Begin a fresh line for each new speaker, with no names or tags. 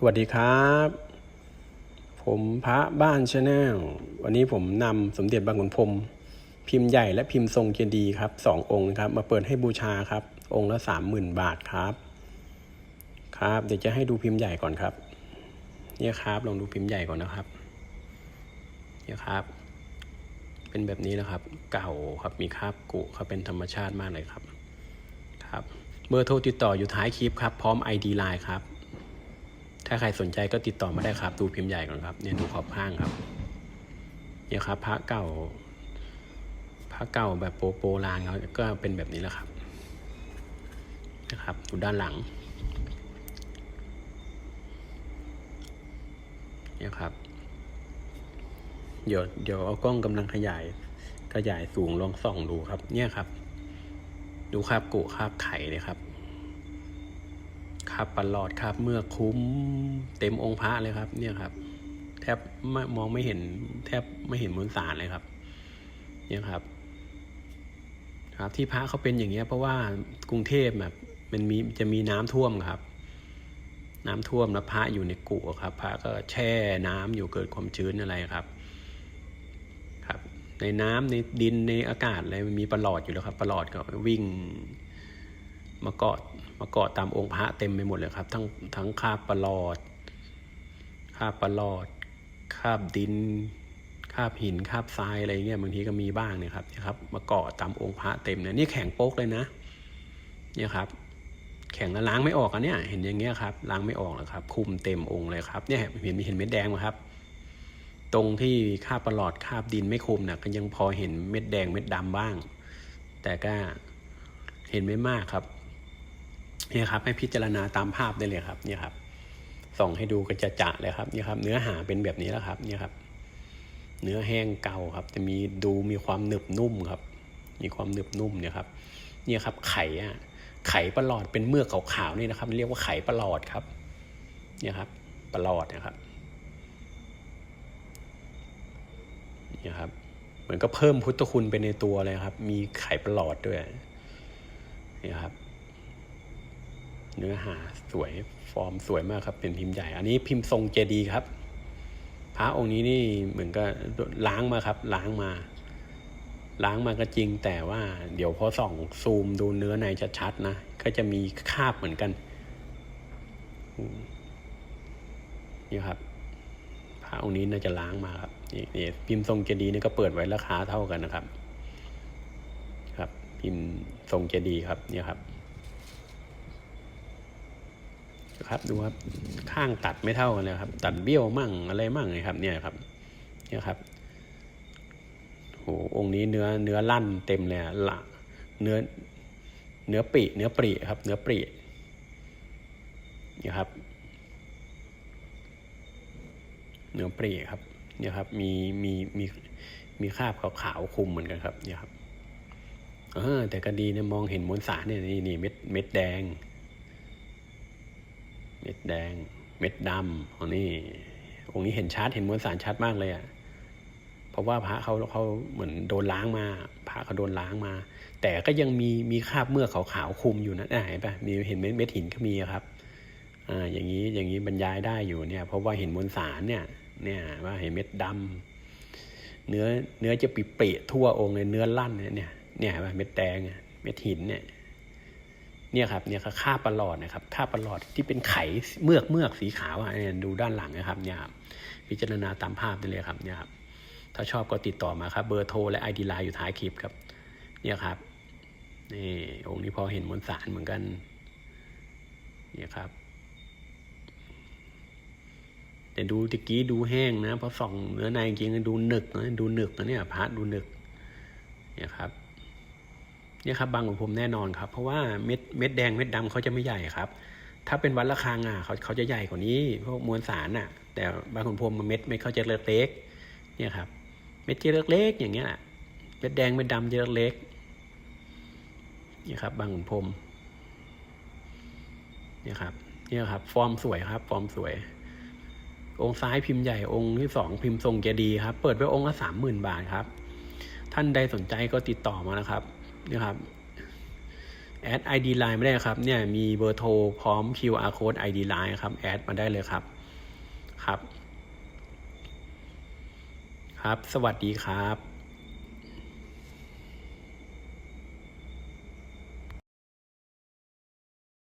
สวัสดีครับ ผมพระบ้านชาแนลวันนี้ผมนำสมเด็จบางขุนพรมพิมพ์ใหญ่และพิมพ์ทรงเจดีย์ครับสององค์ครับ มาเปิดให้บูชาครับ องค์ละสามหมื่นบาทครับ ครับ เดี๋ยวจะให้ดูพิมพ์ใหญ่ก่อนครับ เนี่ยครับลองดูพิมพ์ใหญ่ก่อนนะครับ เนี่ยครับ เป็นแบบนี้นะครับ เก่าครับมีคราบกุครับเป็นธรรมชาติมากเลยครับ ครับเบอร์โทรติดต่ออยู่ท้ายคลิปครับ พร้อม ID Line ครับ ถ้าใครสนใจก็ติดต่อมาได้ครับ ดูพิมพ์ใหญ่ก่อนครับ เนี่ยดูขอบข้างครับ เนี่ยครับ พระเก่า พระเก่าแบบโปโปลางเขาก็เป็นแบบนี้แหละครับ นะครับ ดูด้านหลัง เนี่ยครับ เดี๋ยวเดี๋ยวเอากล้องกำลังขยาย ขยายสูงลองส่องดูครับ เนี่ยครับ ดูคราบกุคราบไข่เลยครับ คราบปลอดคราบเมื่อคุ้มเต็มองค์พระเลยครับ เนี่ยครับ แทบไม่มองไม่เห็น แทบไม่เห็นมวลสารเลยครับ เนี่ยครับ ครับที่พระเขาเป็นอย่างเงี้ย เพราะว่ากรุงเทพแบบมันมีจะมีน้ำท่วมครับ น้ำท่วมแล้วพระอยู่ในกุครับ พระก็แช่น้ำอยู่เกิดความชื้นอะไรครับ ครับ ในน้ำในดินในอากาศอะไรมันมีปลอดอยู่แล้วครับปลอดก็วิ่งมาเกาะ มาเกาะตามองค์พระเต็มไปหมดเลยครับ ทั้งทั้งคาบปลอดคาบปลอดคาบดินคาบหินคาบทรายอะไรเงี้ยบางทีก็มีบ้างเนี่ยครับนี่ครับ มาเกาะตามองค์พระเต็มเนี่ยนี่แข็งโป๊กเลยนะ เนี่ยครับ แข็งแล้วล้างไม่ออกอันเนี้ยเห็นอย่างเงี้ยครับล้างไม่ออกหรอกครับ คุมเต็มองค์เลยครับเนี่ยเห็นมีเห็นเม็ดแดงไหมครับ ตรงที่คาบปลอดคาบดินไม่คุมนะก็ยังพอเห็นเม็ดแดงเม็ดดำบ้าง แต่ก็เห็นไม่มากครับ นี่ครับให้พิจารณาตามภาพได้เลยครับนี่ครับส่องให้ดูกระจะจะเลยครับนี่ครับ เนื้อหาเป็นแบบนี้แล้วครับนี่ครับ เนื้อแห้งเก่าครับ จะมีดูมีความหนึบนุ่มครับ มีความหนึบนุ่มเนี่ยครับนี่ครับ ไข่อะไข่ประหลอดเป็นเมือกขาวๆนี่นะครับ เรียกว่าไข่ประหลอดครับเนี่ยครับประหลอดนะครับเนี่ยครับเหมือนก็เพิ่มพุทธคุณไปในตัวเลยครับ มีไข่ประหลอดด้วยนี่ครับ เนื้อหาสวยฟอร์มสวยมากครับ เป็นพิมพ์ใหญ่ อันนี้พิมพ์ทรงเจดีครับ พระองค์นี้นี่เหมือนก็ล้างมาครับ ล้างมา ล้างมาก็จริง แต่ว่าเดี๋ยวพอส่องซูมดูเนื้อในจะชัดนะ ก็จะมีคาบเหมือนกันนี่ครับพระองค์นี้น่าจะล้างมาครับนี่พิมพ์ทรงเจดีนี่ก็เปิดไว้ราคาเท่ากันนะครับ ครับ พิมพ์ทรงเจดีครับเนี่ยครับ ครับดูครับข้างตัดไม่เท่ากันเลยครับ ตัดเบี้ยวมั่งอะไรมั่งเลยครับ เนี่ยครับ เนี่ยครับโหองค์นี้เนื้อเนื้อลั่นเต็มเลยละเนื้อเนื้อปรีเนื้อปรีครับ เนื้อปรีเนี่ยครับ เนื้อปรีครับ เนี่ยครับ มีมีมีมีคราบขาวๆคุมเหมือนกันครับ เนี่ยครับเออแต่ก็ดีเนี่ยมองเห็นมวลสารเนี่ยนี่นี่เม็ดเม็ดแดง เม็ดแดง เม็ดดำอันนี้องค์นี้เห็นชัดเห็นมวลสารชัดมากเลยอะ่ะเพราะว่าพระเขาเขาเหมือนโดนล้างมา พระเขาโดนล้างมา แต่ก็ยังมีมีคราบเมือกขาวๆคุมอยู่นะอะเห็นปะมีเห็นเม็ดเม็ดหินก็มีครับอ่าอย่างนี้อย่างนี้บรรยายได้อยู่เนี่ย เพราะว่าเห็นมวลสารเนี่ย เนี่ยว่าเห็นเม็ดดำเนื้อเนื้อจะปิเปะทั่วองค์เลยเนื้อลั่นเนี่ยเนี่ยเนี่ยเห็นปะเม็ดแดงเม็ดหินเนี่ย เนี่ยครับเนี่ยคือค่าประหลอดนะครับค่าประหลอดที่เป็นไขเมือกเมือกสีขาวอะเนี่ยดูด้านหลังนะครับเนี่ยครับพิจารณาตามภาพได้เลยครับเนี่ยครับถ้าชอบก็ติดต่อมาครับเบอร์โทรและไอดีไลน์อยู่ท้ายคลิปครับ เนี่ยครับนี่องค์นี้พอเห็นมวลสารเหมือนกันเนี่ยครับแต่ดูตะกี้ดูแห้งนะเพราะส่องเนื้อในจริงๆดูหนึกนะดูหนึกนะเนี่ยพระดูหนึกเนี่ยครับ เนี่ยครับบางของผมแน่นอนครับ เพราะว่าเม็ดเม็ดแดงเม็ดดำเขาจะไม่ใหญ่ครับ ถ้าเป็นวัดระฆังอะเขาเขาจะใหญ่กว่านี้พวกมวลสารอะ แต่บางขุนพรมมันเม็ดเม็ดเขาจะเล็กๆเนี่ยครับ เม็ดจะเล็กๆอย่างเงี้ยเม็ดแดงเม็ดดำจะเล็กเนี่ยครับบางขุนพรมเนี่ยครับเนี่ยครับ ฟอร์มสวยครับ ฟอร์มสวย องค์ซ้ายพิมพ์ใหญ่องค์ที่สองพิมพ์ทรงเจดีย์ครับ เปิดไว้องค์ละสามหมื่นบาทครับ ท่านใดสนใจก็ติดต่อมานะครับ นี่ครับแอด ID Line ไม่ได้ครับเนี่ยมีเบอร์โทรพร้อม QR code ID Line ครับแอดมาได้เลยครับครับ ครับ สวัสดีครับ